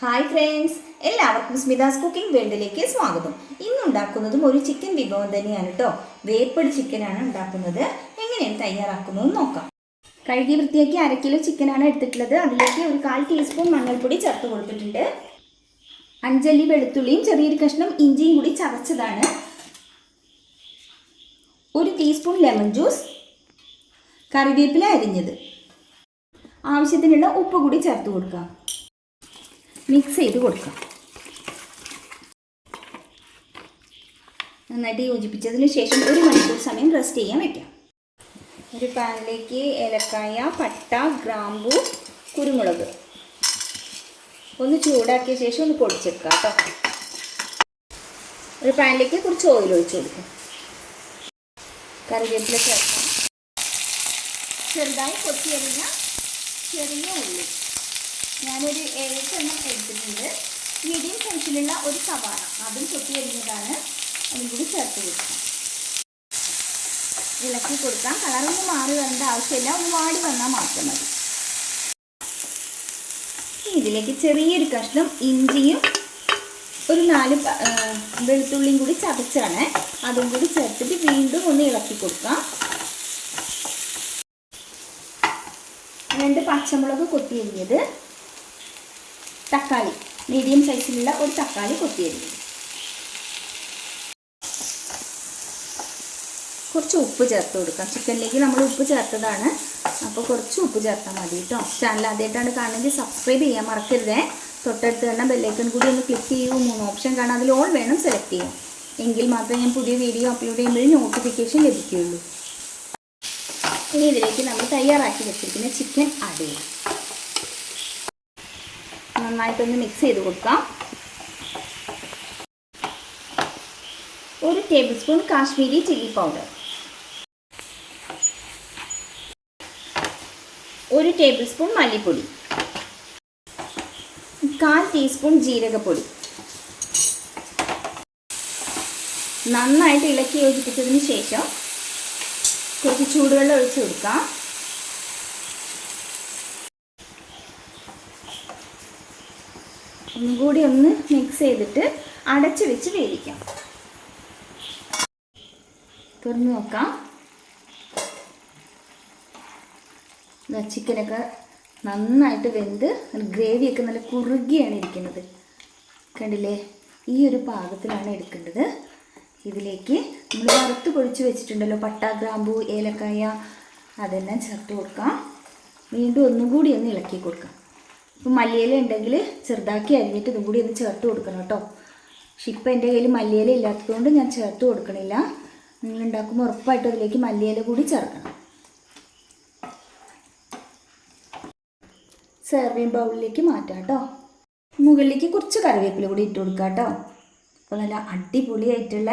Hi friends എല്ലാവർക്കും സ്മിതാസ് cooking വേൾഡിലേക്ക് സ്വാഗതം. ഇന്ന് ഉണ്ടാക്കുന്നതും ഒരു ചിക്കൻ വിഭവം തന്നെയാണ് കേട്ടോ വേപ്പടി ചിക്കനാണ് ഉണ്ടാക്കുന്നത്. എങ്ങനെയാണ് തയ്യാറാക്കുന്നതെന്ന് നോക്കാം. കഴുകി വൃത്തിയാക്കി അര കിലോ ചിക്കനാണ് എടുത്തിട്ടുള്ളത്. അതിലേക്ക് ഒരു കാൽ ടീസ്പൂൺ മഞ്ഞൾപ്പൊടി ചേർത്ത് കൊടുത്തിട്ടുണ്ട്. അഞ്ചല്ലി വെളുത്തുള്ളിയും ചെറിയൊരു കഷ്ണം ഇഞ്ചിയും കൂടി ചതച്ചതാണ്. ഒരു ടീസ്പൂൺ ലെമൺ ജ്യൂസ് കറിവേപ്പില അരിഞ്ഞത്. ആവശ്യത്തിനുള്ള ഉപ്പ് കൂടി ചേർത്ത് കൊടുക്കാം. മിക്സ് ചെയ്ത് കൊടുക്കാം. നന്നായിട്ട് യോജിപ്പിച്ചതിന് ശേഷം ഒരു മണിക്കൂർ സമയം റെസ്റ്റ് ചെയ്യാൻ വയ്ക്കാം ഒരു പാനിലേക്ക് ഏലക്കായ പട്ട ഗ്രാമ്പു കുരുമുളക്. ഒന്ന് ചൂടാക്കിയ ശേഷം ഒന്ന് പൊടിച്ചെടുക്കുക കേട്ടോ. ഒരു പാനിലേക്ക് കുറച്ച് ഓയിൽ ഒഴിച്ച് കൊടുക്കും. കറിവേപ്പില ചേർക്കാം. ചെറുതായി കൊത്തിയരിഞ്ഞ ചെറിയ ഉള്ളി. ഞാനൊരു ഏഴെണ്ണം എടുത്തിട്ടുണ്ട്. മീഡിയം സൈസിലുള്ള ഒരു സവാള. അതും കൊത്തിയരിഞ്ഞതാണ് അതും കൂടി ചേർത്ത് കൊടുക്കാം. ഇളക്കി കൊടുക്കാം. കളറൊന്നും മാറി വരേണ്ട ആവശ്യമില്ല. ഒന്ന് വാടി വന്നാൽ മാത്രം മതി. ഇതിലേക്ക് ചെറിയൊരു കഷ്ണം ഇഞ്ചിയും ഒരു നാല് വെളുത്തുള്ളിയും കൂടി ചതച്ചാണ്. അതും കൂടി ചേർത്തിട്ട് വീണ്ടും ഒന്ന് ഇളക്കി കൊടുക്കാം. രണ്ട് പച്ചമുളക് കൊത്തിയരിഞ്ഞത് തക്കാളി. മീഡിയം സൈസിലുള്ള ഒരു തക്കാളി കൊത്തിയെടുക്കും. കുറച്ച് ഉപ്പ് ചേർത്ത് കൊടുക്കാം. ചിക്കനിലേക്ക് നമ്മൾ ഉപ്പ് ചേർത്തതാണ്. അപ്പോൾ കുറച്ച് ഉപ്പ് ചേർത്താൽ മതി കേട്ടോ. ചാനൽ ആദ്യമായിട്ടാണ് കാണുന്നത് സബ്സ്ക്രൈബ് ചെയ്യാൻ മറക്കരുതേ. തൊട്ടടുത്ത് തന്നെ ബെല്ലൈക്കൺ കൂടി ഒന്ന് ക്ലിക്ക് ചെയ്യൂ. മൂന്ന് ഓപ്ഷൻ കാണാം. അതിൽ ഓൾ വേണം സെലക്ട് ചെയ്യാം എങ്കിൽ മാത്രമേ ഞാൻ പുതിയ വീഡിയോ അപ്ലോഡ് ചെയ്യുമ്പോൾ നോട്ടിഫിക്കേഷൻ ലഭിക്കുകയുള്ളൂ. ഇനി ഇതിലേക്ക് നമ്മൾ തയ്യാറാക്കി വെച്ചിരിക്കുന്ന ചിക്കൻ ആഡ് ചെയ്യാം നന്നായിട്ടൊന്ന് മിക്സ് ചെയ്ത് കൊടുക്കാം. ഒരു tablespoon Kashmiri chilli powder ഒരു ടേബിൾ സ്പൂൺ മല്ലിപ്പൊടി. കാൽ ടീസ്പൂൺ ജീരകപ്പൊടി. നന്നായിട്ട് ഇളക്കി യോജിപ്പിച്ചതിന് ശേഷം കുറച്ച് ചൂടുവെള്ളം ഒഴിച്ച് കൊടുക്കാം. ഒന്നും കൂടി ഒന്ന് മിക്സ് ചെയ്തിട്ട് അടച്ചു വെച്ച് വേവിക്കാം. തുറന്നു നോക്കാം. ചിക്കനൊക്കെ നന്നായിട്ട് വെന്ത് ഗ്രേവിയൊക്കെ നല്ല കുറുകിയാണ് ഇരിക്കുന്നത്. കണ്ടില്ലേ? ഈ ഒരു പാകത്തിലാണ് എടുക്കേണ്ടത്. ഇതിലേക്ക് നമ്മൾ വറുത്ത് പൊടിച്ച് വെച്ചിട്ടുണ്ടല്ലോ പട്ട ഗ്രാമ്പു ഏലക്കായ അതെല്ലാം ചേർത്ത് കൊടുക്കാം. വീണ്ടും ഒന്നും കൂടി ഒന്ന് ഇളക്കി കൊടുക്കാം. ഇപ്പം മല്ലിയില ഉണ്ടെങ്കിൽ ചെറുതാക്കി അരിഞ്ഞിട്ട് ഇതും കൂടി ഒന്ന് ചേർത്ത് കൊടുക്കണം കേട്ടോ. പക്ഷെ ഇപ്പം എന്റെ കയ്യിൽ മല്ലിയില ഇല്ലാത്തതുകൊണ്ട് ഞാൻ ചേർത്ത് കൊടുക്കണില്ല. നിങ്ങൾ ഉണ്ടാക്കുമ്പോൾ ഉറപ്പായിട്ടും അതിലേക്ക് മല്ലിയില കൂടി ചേർക്കണം. സെർവിങ് ബൗളിലേക്ക് മാറ്റാം കേട്ടോ. മുകളിലേക്ക് കുറച്ച് കറിവേപ്പില കൂടി ഇട്ട് കൊടുക്കാം കേട്ടോ. അപ്പോൾ നല്ല അടിപൊളിയായിട്ടുള്ള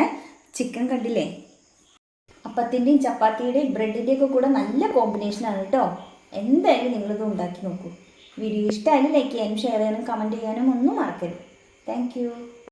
ചിക്കൻ കണ്ടില്ലേ? അപ്പത്തിന്റെയും ചപ്പാത്തിയുടെയും ബ്രെഡിന്റെയും ഒക്കെ കൂടെ നല്ല കോമ്പിനേഷനാണ് കേട്ടോ. എന്തായാലും നിങ്ങളിത് ഉണ്ടാക്കി നോക്കൂ. വീഡിയോ ഇഷ്ടമായാലും ലൈക്ക് ചെയ്യാനും ഷെയർ ചെയ്യാനും കമന്റ് ചെയ്യാനും ഒന്നും മറക്കരുത്. താങ്ക്